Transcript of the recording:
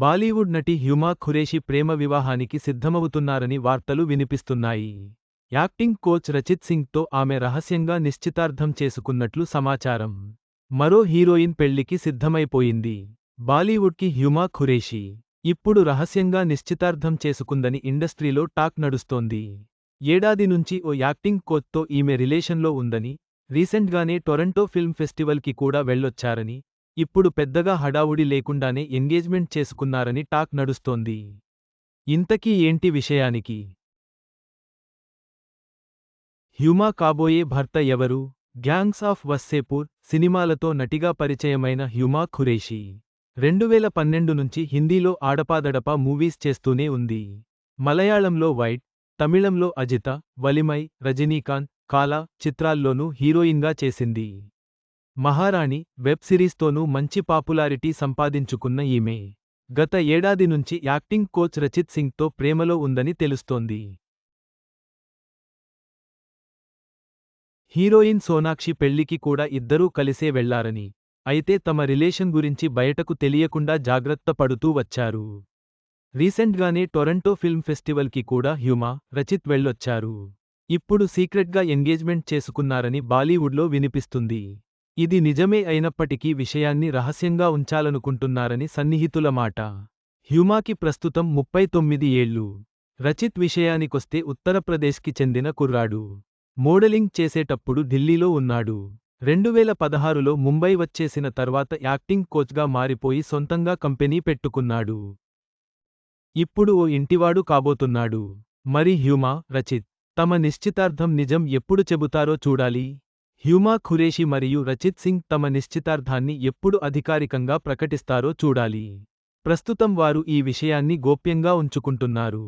బాలీవుడ్ నటి హ్యుమా ఖురేషి ప్రేమ వివాహానికి సిద్ధమవుతున్నారని వార్తలు వినిపిస్తున్నాయి. యాక్టింగ్ కోచ్ రచిత్ సింగ్తో ఆమె రహస్యంగా నిశ్చితార్థం చేసుకున్నట్లు సమాచారం. మరో హీరోయిన్ పెళ్ళికి సిద్ధమైపోయింది. బాలీవుడ్కి హ్యుమా ఖురేషి ఇప్పుడు రహస్యంగా నిశ్చితార్థం చేసుకుందని ఇండస్ట్రీలో టాక్ నడుస్తోంది. ఏడాది నుంచి ఓ యాక్టింగ్ కోచ్తో ఈమె రిలేషన్లో ఉందని రీసెంట్గానే టొరంటో ఫిల్మ్ ఫెస్టివల్కి కూడా వెళ్ళొచ్చారని ఇప్పుడు పెద్దగా హడావుడి లేకుండానే ఎంగేజ్మెంట్ చేసుకున్నారని టాక్ నడుస్తోంది. ఇంతకీ ఏంటి విషయానికి? హ్యుమా కాబోయే భర్త ఎవరు? గ్యాంగ్స్ ఆఫ్ వస్సేపూర్ సినిమాలతో నటిగా పరిచయమైన హ్యుమా ఖురేషి. రెండువేల పన్నెండు నుంచి హిందీలో ఆడపాదడపా మూవీస్ చేస్తూనే ఉంది. మలయాళంలో వైట్ తమిళంలో అజిత వలిమై రజనీకాంత్ కాలా చిత్రాల్లోనూ హీరోయిన్గా చేసింది. మహారాణి వెబ్ సిరీస్తోనూ మంచి పాపులారిటీ సంపాదించుకున్న ఈమె. గత ఏడాది నుంచి యాక్టింగ్ కోచ్ రచిత్ సింగ్తో ప్రేమలో ఉందని తెలుస్తోంది. హీరోయిన్ సోనాక్షి పెళ్ళికి కూడా ఇద్దరూ కలిసే వెళ్ళారని. అయితే తమ రిలేషన్ గురించి బయటకు తెలియకుండా జాగ్రత్త పడుతూ వచ్చారు. రీసెంట్గానే టొరంటో ఫిల్మ్ ఫెస్టివల్కి కూడా హ్యుమా రచిత్ వెళ్ళొచ్చారు. ఇప్పుడు సీక్రెట్గా ఎంగేజ్మెంట్ చేసుకున్నారని బాలీవుడ్లో వినిపిస్తుంది. ఇది నిజమే అయినప్పటికీ విషయాన్ని రహస్యంగా ఉంచాలనుకుంటున్నారని సన్నిహితుల మాట. హ్యుమాకి ప్రస్తుతం ముప్పై తొమ్మిది ఏళ్ళు రచిత్ విషయానికొస్తే ఉత్తరప్రదేశ్కి చెందిన కుర్రాడు. మోడలింగ్ చేసేటప్పుడు ఢిల్లీలో ఉన్నాడు. రెండువేల పదహారులో ముంబై వచ్చేసిన తర్వాత యాక్టింగ్ కోచ్గా మారిపోయి సొంతంగా కంపెనీ పెట్టుకున్నాడు. ఇప్పుడు ఓ ఇంటివాడు కాబోతున్నాడు. మరి హ్యూమా రచిత్ తమ నిశ్చితార్థం నిజం ఎప్పుడు చెబుతారో చూడాలి. హ్యూమా ఖురేషి మరియు రచిత్ సింగ్ తమ నిశ్చితార్థాన్ని ఎప్పుడు అధికారికంగా ప్రకటిస్తారో చూడాలి. ప్రస్తుతం వారు ఈ విషయాన్ని గోప్యంగా ఉంచుకుంటున్నారు.